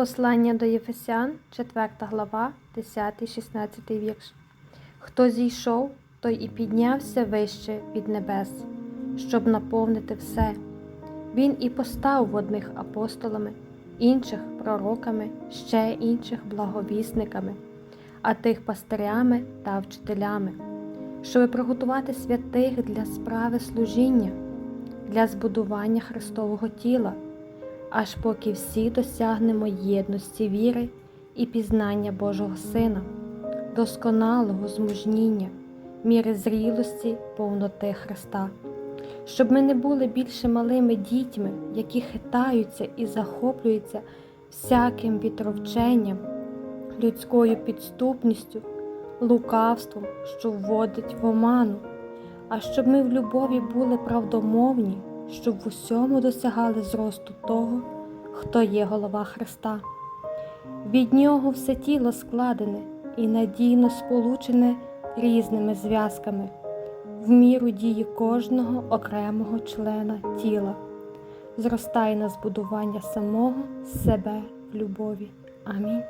Послання до Єфесян, 4 глава, 10-16 вірш. Хто зійшов, той і піднявся вище від небес, щоб наповнити все. Він і поставив одних апостолами, інших пророками, ще інших благовісниками, а тих пастирями та вчителями, щоб приготувати святих для справи служіння, для збудування Христового тіла аж поки всі досягнемо єдності віри і пізнання Божого Сина, досконалого змужніння, міри зрілості, повноти Христа, щоб ми не були більше малими дітьми, які хитаються і захоплюються всяким вітровченням, людською підступністю, лукавством, що вводить в оману, а щоб ми в любові були правдомовні щоб в усьому досягали зросту того, хто є голова Христа. Від нього все тіло складене і надійно сполучене різними зв'язками, в міру дії кожного окремого члена тіла, зростає на збудування самого себе в любові. Амінь.